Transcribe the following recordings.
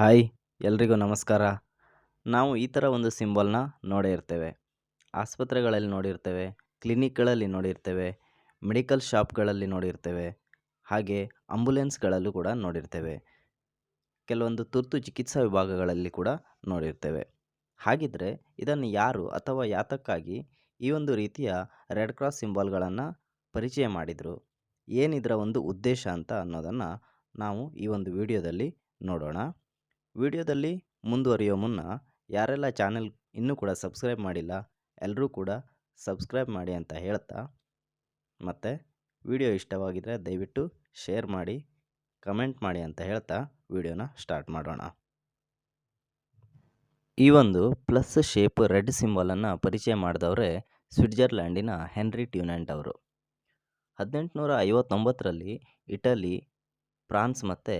Hi, ಎಲ್ರಿಗೂ ನಮಸ್ಕಾರ. ನಾವು ಈ ಥರ ಒಂದು ಸಿಂಬಲ್ನ ನೋಡೇ ಇರ್ತೇವೆ. ಆಸ್ಪತ್ರೆಗಳಲ್ಲಿ ನೋಡಿರ್ತೇವೆ, ಕ್ಲಿನಿಕ್ಗಳಲ್ಲಿ ನೋಡಿರ್ತೇವೆ, ಮೆಡಿಕಲ್ ಶಾಪ್ಗಳಲ್ಲಿ ನೋಡಿರ್ತೇವೆ, ಹಾಗೆ ಆಂಬುಲೆನ್ಸ್ಗಳಲ್ಲೂ ಕೂಡ ನೋಡಿರ್ತೇವೆ. ಕೆಲವೊಂದು ತುರ್ತು ಚಿಕಿತ್ಸಾ ವಿಭಾಗಗಳಲ್ಲಿ ಕೂಡ ನೋಡಿರ್ತೇವೆ. ಹಾಗಿದ್ದರೆ ಇದನ್ನು ಯಾರು ಅಥವಾ ಯಾತಕ್ಕಾಗಿ ಈ ಒಂದು ರೀತಿಯ ರೆಡ್ ಕ್ರಾಸ್ ಸಿಂಬಲ್ಗಳನ್ನು ಪರಿಚಯ ಮಾಡಿದರು, ಏನಿದ್ರ ಒಂದು ಉದ್ದೇಶ ಅಂತ ಅನ್ನೋದನ್ನು ನಾವು ಈ ಒಂದು ವಿಡಿಯೋದಲ್ಲಿ ನೋಡೋಣ. ವಿಡಿಯೋದಲ್ಲಿ ಮುಂದುವರಿಯೋ ಮುನ್ನ ಯಾರೆಲ್ಲ ಚಾನೆಲ್ ಇನ್ನೂ ಕೂಡ ಸಬ್ಸ್ಕ್ರೈಬ್ ಮಾಡಿಲ್ಲ ಎಲ್ಲರೂ ಕೂಡ ಸಬ್ಸ್ಕ್ರೈಬ್ ಮಾಡಿ ಅಂತ ಹೇಳ್ತಾ ಮತ್ತು ವಿಡಿಯೋ ಇಷ್ಟವಾಗಿದ್ದರೆ ದಯವಿಟ್ಟು ಶೇರ್ ಮಾಡಿ, ಕಮೆಂಟ್ ಮಾಡಿ ಅಂತ ಹೇಳ್ತಾ ವಿಡಿಯೋನ ಸ್ಟಾರ್ಟ್ ಮಾಡೋಣ. ಈ ಒಂದು ಪ್ಲಸ್ ಶೇಪ್ ರೆಡ್ ಸಿಂಬಲನ್ನು ಪರಿಚಯ ಮಾಡಿದವರೇ ಸ್ವಿಟ್ಜರ್ಲ್ಯಾಂಡಿನ ಹೆನ್ರಿ ಟ್ಯೂನೆಂಟ್ ಅವರು. ಹದಿನೆಂಟುನೂರ ಐವತ್ತೊಂಬತ್ತರಲ್ಲಿ ಇಟಲಿ, ಫ್ರಾನ್ಸ್ ಮತ್ತು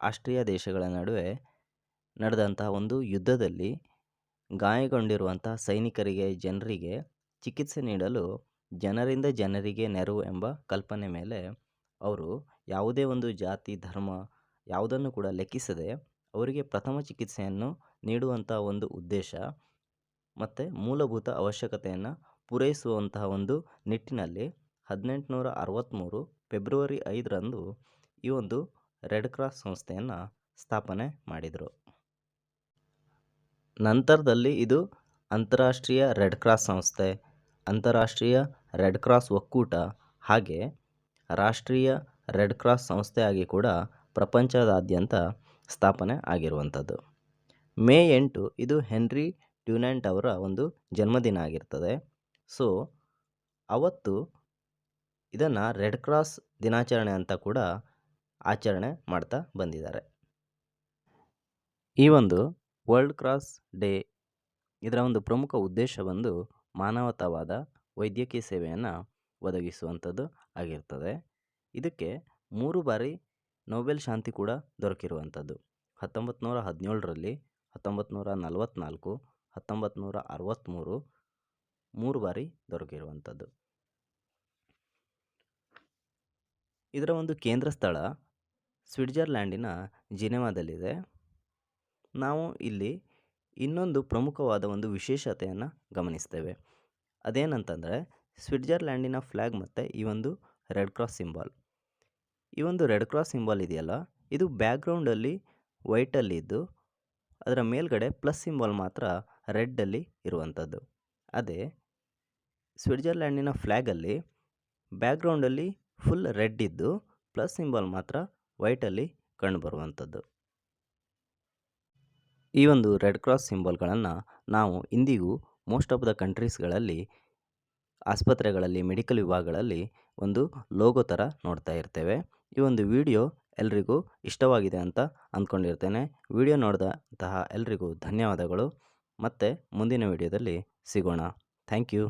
ಆಸ್ಟ್ರಿಯಾ ದೇಶಗಳ ನಡುವೆ ನಡೆದಂತಹ ಒಂದು ಯುದ್ಧದಲ್ಲಿ ಗಾಯಗೊಂಡಿರುವಂಥ ಸೈನಿಕರಿಗೆ, ಜನರಿಗೆ ಚಿಕಿತ್ಸೆ ನೀಡಲು ಜನರಿಂದ ಜನರಿಗೆ ನೆರವು ಎಂಬ ಕಲ್ಪನೆ ಮೇಲೆ ಅವರು ಯಾವುದೇ ಒಂದು ಜಾತಿ, ಧರ್ಮ ಯಾವುದನ್ನು ಕೂಡ ಲೆಕ್ಕಿಸದೆ ಅವರಿಗೆ ಪ್ರಥಮ ಚಿಕಿತ್ಸೆಯನ್ನು ನೀಡುವಂಥ ಒಂದು ಉದ್ದೇಶ ಮತ್ತು ಮೂಲಭೂತ ಅವಶ್ಯಕತೆಯನ್ನು ಪೂರೈಸುವಂತಹ ಒಂದು ನಿಟ್ಟಿನಲ್ಲಿ ಹದಿನೆಂಟುನೂರ ಅರವತ್ತ್ಮೂರು ಫೆಬ್ರವರಿ ಐದರಂದು ಈ ಒಂದು ರೆಡ್ ಕ್ರಾಸ್ ಸಂಸ್ಥೆಯನ್ನು ಸ್ಥಾಪನೆ ಮಾಡಿದರು. ನಂತರದಲ್ಲಿ ಇದು ಅಂತಾರಾಷ್ಟ್ರೀಯ ರೆಡ್ ಕ್ರಾಸ್ ಸಂಸ್ಥೆ, ಅಂತಾರಾಷ್ಟ್ರೀಯ ರೆಡ್ ಕ್ರಾಸ್ ಒಕ್ಕೂಟ, ಹಾಗೆ ರಾಷ್ಟ್ರೀಯ ರೆಡ್ ಕ್ರಾಸ್ ಸಂಸ್ಥೆಯಾಗಿ ಕೂಡ ಪ್ರಪಂಚದಾದ್ಯಂತ ಸ್ಥಾಪನೆ ಆಗಿರುವಂಥದ್ದು. ಮೇ ಎಂಟು ಇದು ಹೆನ್ರಿ ಟ್ಯೂನೆಂಟ್ ಅವರ ಒಂದು ಜನ್ಮದಿನ ಆಗಿರ್ತದೆ. ಸೊ, ಅವತ್ತು ಇದನ್ನು ರೆಡ್ ಕ್ರಾಸ್ ದಿನಾಚರಣೆ ಅಂತ ಕೂಡ ಆಚರಣೆ ಮಾಡ್ತಾ ಬಂದಿದ್ದಾರೆ. ಈ ಒಂದು ವರ್ಲ್ಡ್ ಕ್ರಾಸ್ ಡೇ ಇದರ ಒಂದು ಪ್ರಮುಖ ಉದ್ದೇಶ ಬಂದು ಮಾನವತಾವಾದ ವೈದ್ಯಕೀಯ ಸೇವೆಯನ್ನು ಒದಗಿಸುವಂಥದ್ದು ಆಗಿರ್ತದೆ. ಇದಕ್ಕೆ ಮೂರು ಬಾರಿ ನೊಬೆಲ್ ಶಾಂತಿ ಕೂಡ ದೊರಕಿರುವಂಥದ್ದು. ಹತ್ತೊಂಬತ್ತು ನೂರ ಹದಿನೇಳರಲ್ಲಿ ಹತ್ತೊಂಬತ್ತು ನೂರ ನಲವತ್ತ್ನಾಲ್ಕು ಹತ್ತೊಂಬತ್ತು ನೂರ ಅರವತ್ತ್ಮೂರು ಮೂರು ಬಾರಿ ದೊರಕಿರುವಂಥದ್ದು. ಇದರ ಒಂದು ಕೇಂದ್ರ ಸ್ಥಳ ಸ್ವಿಟ್ಜರ್ಲ್ಯಾಂಡಿನ ಜಿನೆವಾದಲ್ಲಿದೆ. ನಾವು ಇಲ್ಲಿ ಇನ್ನೊಂದು ಪ್ರಮುಖವಾದ ಒಂದು ವಿಶೇಷತೆಯನ್ನು ಗಮನಿಸ್ತೇವೆ. ಅದೇನಂತಂದರೆ ಸ್ವಿಟ್ಜರ್ಲ್ಯಾಂಡಿನ ಫ್ಲ್ಯಾಗ್ ಮತ್ತು ಈ ಒಂದು ರೆಡ್ ಕ್ರಾಸ್ ಸಿಂಬಾಲ್. ಈ ಒಂದು ರೆಡ್ ಕ್ರಾಸ್ ಸಿಂಬಾಲ್ ಇದೆಯಲ್ಲ, ಇದು ಬ್ಯಾಕ್ಗ್ರೌಂಡಲ್ಲಿ ವೈಟಲ್ಲಿ ಇದ್ದು, ಅದರ ಮೇಲ್ಗಡೆ ಪ್ಲಸ್ ಸಿಂಬಾಲ್ ಮಾತ್ರ ರೆಡ್ಡಲ್ಲಿ ಇರುವಂಥದ್ದು ಅದೇ ಸ್ವಿಟ್ಜರ್ಲ್ಯಾಂಡಿನ ಫ್ಲ್ಯಾಗಲ್ಲಿ ಬ್ಯಾಕ್ಗ್ರೌಂಡಲ್ಲಿ ಫುಲ್ ರೆಡ್ ಇದ್ದು, ಪ್ಲಸ್ ಸಿಂಬಾಲ್ ಮಾತ್ರ ವೈಟಲ್ಲಿ ಕಂಡುಬರುವಂಥದ್ದು ಈ ಒಂದು ರೆಡ್ ಕ್ರಾಸ್ ಸಿಂಬಲ್ಗಳನ್ನು ನಾವು ಇಂದಿಗೂ ಮೋಸ್ಟ್ ಆಫ್ ದ ಕಂಟ್ರೀಸ್ಗಳಲ್ಲಿ, ಆಸ್ಪತ್ರೆಗಳಲ್ಲಿ, ಮೆಡಿಕಲ್ ವಿಭಾಗಗಳಲ್ಲಿ ಒಂದು ಲೋಗೋ ಥರ ನೋಡ್ತಾ ಇರ್ತೇವೆ. ಈ ಒಂದು ವಿಡಿಯೋ ಎಲ್ರಿಗೂ ಇಷ್ಟವಾಗಿದೆ ಅಂತ ಅಂದ್ಕೊಂಡಿರ್ತೇನೆ ವಿಡಿಯೋ ನೋಡಿದಂತಹ ಎಲ್ರಿಗೂ ಧನ್ಯವಾದಗಳು. ಮತ್ತು ಮುಂದಿನ ವಿಡಿಯೋದಲ್ಲಿ ಸಿಗೋಣ. Thank you.